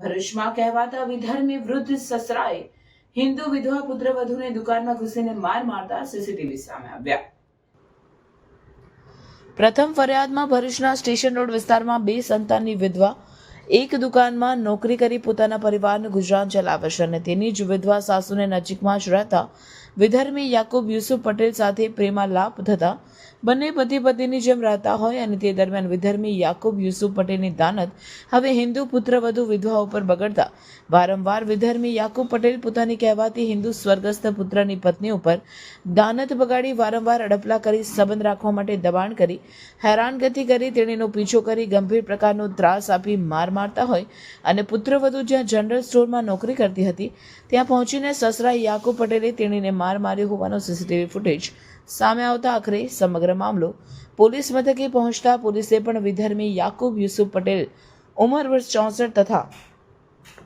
ભરૂચમાં કહેવાતા વિધર્મી વૃદ્ધ સસરાએ હિન્દુ વિધવા પુત્રવધૂને દુકાનમાં ઘૂસીને માર મારતા સીસીટીવી સામે આવ્યા. પ્રથમ ફરિયાદમાં ભરૂચના સ્ટેશન રોડ વિસ્તારમાં બે સંતાનની વિધવા એક દુકાનમાં નોકરી કરી પોતાના પરિવારનું ગુજરાન ચલાવે છે અને તેની જ વિધવા સાસુને નજીકમાં જ રહેતા વિધર્મી યાકુબ યુસુફ પટેલ સાથે પ્રેમાલાપ થતા બંને પતિ પતિની જેમ રહેતા હોય અને તે દરમિયાન વિધર્મી યાકુબ યુસુફ પટેલની દાનત હવે હિન્દુ પુત્રવધુ વિધવા ઉપર બગડતા વારંવાર વિધર્મી યાકુબ પટેલ પોતાની કહેવાતી હિન્દુ સ્વર્ગસ્થ પુત્રની પત્ની ઉપર દાનત બગાડી વારંવાર અડપલા કરી સંબંધ રાખવા માટે દબાણ કરી, હેરાનગતિ કરી, તેણીનો પીછો કરી, ગંભીર પ્રકારનો ત્રાસ આપી માર મારતા હોય અને પુત્રવધુ જ્યાં જનરલ સ્ટોરમાં નોકરી કરતી હતી, ત્યાં પહોંચીને સસરા યાકુબ પટેલે તેણીને માર માર્યો હોવાનો સીસીટીવી ફૂટેજ સામે આવતા આખરે સમગ્ર મામલો પોલીસ મથકે પહોંચતા પોલીસે પણ વિધર્મી યાકુબ યુસુફ પટેલ ઉંમર વર્ષ ચોસઠ તથા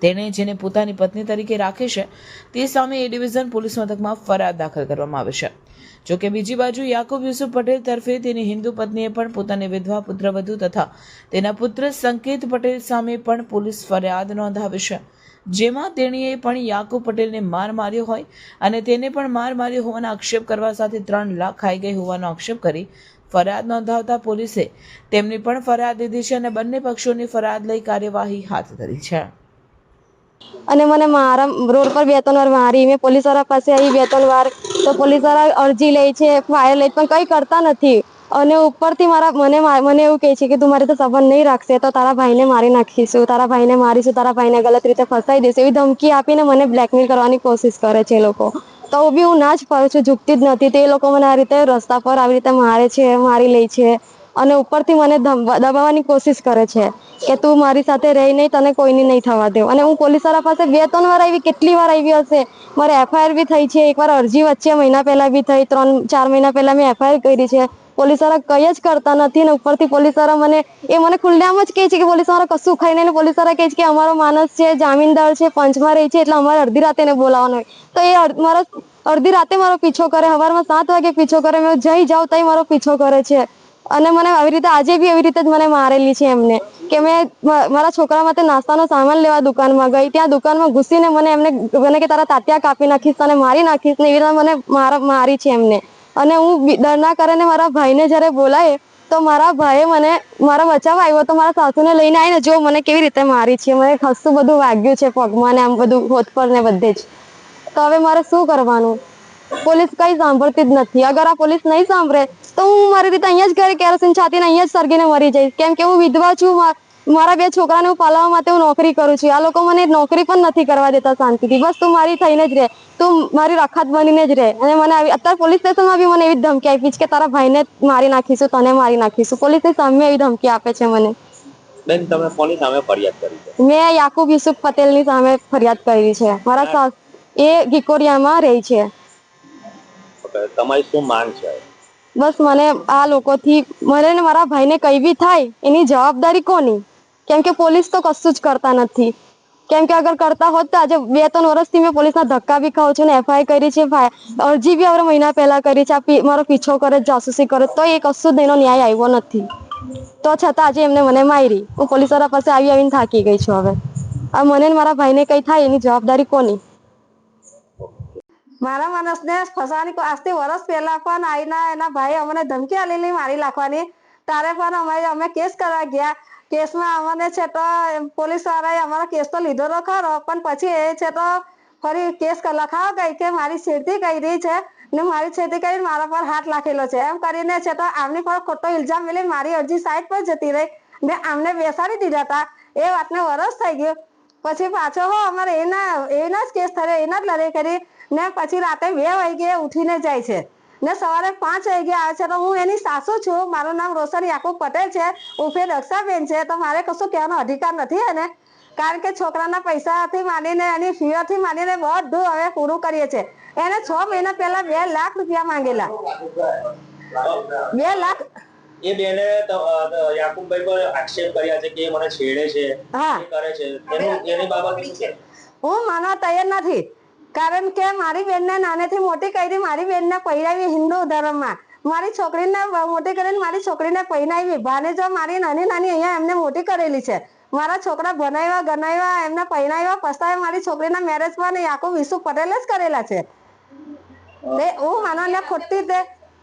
તેણે જેને પોતાની પત્ની તરીકે રાખે છે, તે સામે એ ડિવિઝન પોલીસ મથકમાં ફરિયાદ દાખલ કરવામાં આવી છે. જોકે બીજી બાજુ યાકુબ યુસુફ પટેલ તરફે તેની હિન્દુ પત્નીએ પણ પોતાની વિધવા પુત્રવધુ તથા તેના પુત્ર સંકેત પટેલ સામે પણ પોલીસ ફરિયાદ નોંધાવી છે. જેમાં તેણીએ પણ યાકુબ પટેલને માર માર્યો હોય અને તેને પણ માર માર્યો હોવાના આક્ષેપ કરવા સાથે ત્રણ લાખ ખાઈ ગઈ હોવાનો આક્ષેપ કરી ફરિયાદ નોંધાવતા પોલીસે તેમની પણ ફરિયાદ લીધી છે અને બંને પક્ષોની ફરિયાદ લઈ કાર્યવાહી હાથ ધરી છે. અને મને મારા રોડ પર બે ત્રણ વાર મારી મેં પોલીસવાળા પાસે આવી બે ત્રણ વાર તો પોલીસવાળા અરજી લે છે ફાયર લે પણ કંઈ કરતા નથી. અને ઉપરથી મારા મને મને એવું કહે છે કે તું મારે તો સંબંધ નહીં રાખશે તો તારા ભાઈને મારી નાખીશું, તારા ભાઈને મારીશું, તારા ભાઈને ગલત રીતે ફસાઈ દેશે એવી ધમકી આપીને મને બ્લેકમેલ કરવાની કોશિશ કરે છે એ લોકો. તો બી હું ના જ ફરું છું, ઝૂકતી જ નથી. તે લોકો મને આ રીતે રસ્તા પર આવી રીતે મારે છે, મારી લે છે અને ઉપરથી મને દબાવવાની કોશિશ કરે છે કે તું મારી સાથે રહી નહીં, તને કોઈની નહીં થવા દેવ. અને હું પોલીસવાળા પાસે બે ત્રણ વાર આવી, કેટલી વાર આવી હશે? મારે એફઆઈઆર બી થઈ છે એકવાર અરજી વચ્ચે મહિના પહેલાં બી થઈ, ત્રણ ચાર મહિના પહેલાં મેં એફઆઈઆર કરી છે. પોલીસ કઈ જ કરતા નથી ને ઉપરથી પોલીસવાળા મને, એ મને ખુલ્લેઆમ જ કહે છે કે પોલીસવાળા કશું ખાઈ નહીં પોલીસવાળા કહે છે કે અમારો માણસ છે જામીનદાર છે, પંચમાં રહે છે, એટલે અમારે અડધી રાતે બોલાવવાનો હોય. તો એ મારો, અડધી રાતે મારો પીછો કરે સવારમાં સાત વાગે પીછો કરે, મેં જઈ જાઉં તઈ મારો પીછો કરે છે. અને મને આવી રીતે, આજે બી એવી રીતે જ મને મારેલી છે એમને, કે મેં મારા છોકરા માટે નાસ્તાનો સામાન લેવા દુકાનમાં ગઈ, ત્યાં દુકાનમાં ઘૂસીને મને એમને, મને કે તારા તાત્યા કાપી નાખીશ, તને મારી નાખીશ ને એવી રીતે મને મારા, મારી છે એમને. અને હું ડરના કારણે મારા ભાઈને જ્યારે બોલાય, તો મારા ભાઈએ મને મારા બચાવ આવ્યો, તો મારા સાસુને લઈને આવીને જો મને કેવી રીતે મારી છે, મને ખાસું બધું વાગ્યું છે પગમાં ને આમ બધું હોત પર ને બધે જ. તો હવે મારે શું કરવાનું? પોલીસ કઈ સાંભળતી જ નથી. અગર આ પોલીસ નહીં સાંભળે, તો હું મારી રીતે અહીંયા જ ઘરે કેરોસીન છાતીને અહીંયા જ સળગીને મરી જઈશ. કેમ કે હું વિધવા છું, મા- મારા બે છોકરાને હું પાલવા માટે હું નોકરી કરું છું. આ લોકો મને નોકરી પણ નથી કરવા દેતા શાંતિથી. બસ તું મારી થઈને જ રહે. તું મારી રખાત બનીને જ રહે. અને મને આવી અત્યારે પોલીસ સ્ટેશનમાં બી મને એવી ધમકી આપી છે કે તારા ભાઈને મારી નાખીશું તને મારી નાખીશું. પોલીસની સામે એવી ધમકી આપે છે મને. બેન તમે કોની સામે ફરિયાદ કરી છે. મેં યાકુબ યુસુફ પટેલની સામે ફરિયાદ કરી છે. મારા સાસ એ ગિકોરિયામાં રહે છે. તમારી શું માંગ છે? બસ મને આ લોકોથી મને ને મારા ભાઈને કઈ બી થાય એની જવાબદારી કોની? કેમ કે પોલીસ તો કશું જ કરતા નથી. કેમ કે અગર કરતા હોત તો આજે બે ત્રણ વર્ષથી મેં પોલીસના ધક્કા બી ખાઉં છું ને એફઆઈઆર કરી છે ફા- અરજી બી હવે મહિના પહેલા કરી છે, આ પી- મારો પીછો કરે, જાસૂસી કરે, તો એ કશું જ એનો ન્યાય આવ્યો નથી. તો છતાં આજે એમને મને મારી, હું પોલીસવાળા પાસે આવી આવીને થાકી ગઈ છું હવે. આ મને ને મારા ભાઈને કઈ થાય એની જવાબદારી કોની? મારા માણસને ફસાવાની કો- આજથી વર્ષ પહેલા પણ આઈના એના ભાઈ અમને ધમકી આલેલી મારી નાખવાની તારે પણ અમે અમે કેસ કરવા ગયા. કેસમાં અમને છે તો પોલીસ વાળાએ અમારો કેસ તો લીધો તો ખરો, પણ પછી એ છે તો ફરી કેસ લખાવા ગઈ કે મારી છેડતી કરી છે ને મારી છેડતી કરીને મારા પર હાથ લાખેલો છે. એમ કરીને છે તો આમની પર ખોટો ઇલ્ઝામ મેલી મારી અરજી સાઈડ પર જતી રહી ને આમને બેસાડી દીધા હતા. એ વાતને વરસ થઈ ગયું. પછી પાછો હો અમારે એના એના જ કેસ થયો, એના જ લડાઈ કરી ને પછી રાતે બે વાગે ઉઠીને જાય છે. ને સવારે પાંચ વાગે આવે છે તો હું એની સાસુ છું. મારું નામ રોશન યાકુબ પટેલ છે. ઉર્ફે રક્ષાબેન છે. તો મારે કશું કહેવાનો અધિકાર નથી એને. કારણ કે છોકરાના પૈસાથી માંડીને એની ફીઓથી માંડીને બધું હવે પૂરું કરીએ છે. એને છ મહિના પહેલા બે લાખ રૂપિયા માંગેલા. બે લાખ એ બેને ત- અ, અ, યાકુબભાઈ પર આક્ષેપ કર્યા છે કે મને છેડે છે. હા. કરે છે. એની બાબત હું માનવા તૈયાર નથી. કારણ કે મારી બેનને નાનેથી મોટી કરી મારી બેનને પહેરાવી હિન્દુ ધર્મમાં. મારી છોકરીને મોટી કરીને મારી છોકરીને પહેરાવી ભાને જો મારી નાની નાની અહીંયા એમને મોટી કરેલી છે. મારા છોકરા ભણાવ્યા, ગણાવ્યા, એમને પહેરાવ્યા પસ્તાવે મારી છોકરીના મેરેજમાં ને આખું વિશુ પટેલ જ કરેલા છે. તે હું માનવને ખોટી રીતે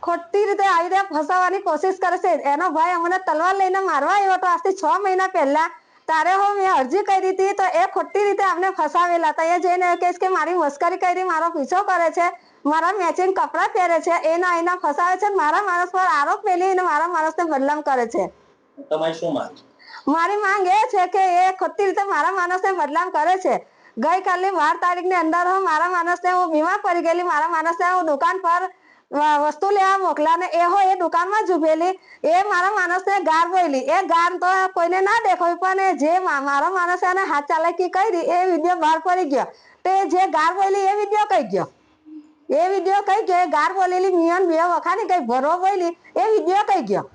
ખોટી રીતે આવી રીતે ફસાવાની કોશિશ કરે છે. એનો ભાઈ અમને તલવાર લઈને મારવા આવ્યો હતો આજથી છ મહિના પહેલા તારે હું મેં અરજી કરી હતી તો એ ખોટી રીતે અમને ફસાવેલા હતા. એ જઈને કહીશ કે મારી મસ્કરી કરી મારો પીછો કરે છે મારા મેચિંગ કપડાં પહેરે છે એના એના ફસાવે છે મારા માણસ પર આરોપ મેલીને મારા માણસને બદનામ કરે છે. તમારી શું માંગ મારી માંગ એ છે કે એ ખોટી રીતે મારા માણસને બદનામ કરે છે. ગઈકાલની બાર તારીખની અંદર હું મારા માણસને હું બીમાર પડી ગયેલી મારા માણસને હું દુકાન પર વસ્તુ લેવા મોકલા ને એ હો એ દુકાનમાં જ ઉભેલી. એ મારા માણસને ગાર બોલી એ ગાર તો કોઈને ના દેખાવી પણ જે મારા માણસે એને હાથ ચાલાકી કરી, એ વીડિયો બહાર પડી ગયો. તે જે ગાર બોલી એ વીડિયો કઈ ગયો? એ વીડિયો કઈ ગયો? એ ગાર બોલેલી મિયન બે વખાની કઈ ભરો બોલી એ વીડિયો કઈ ગયો?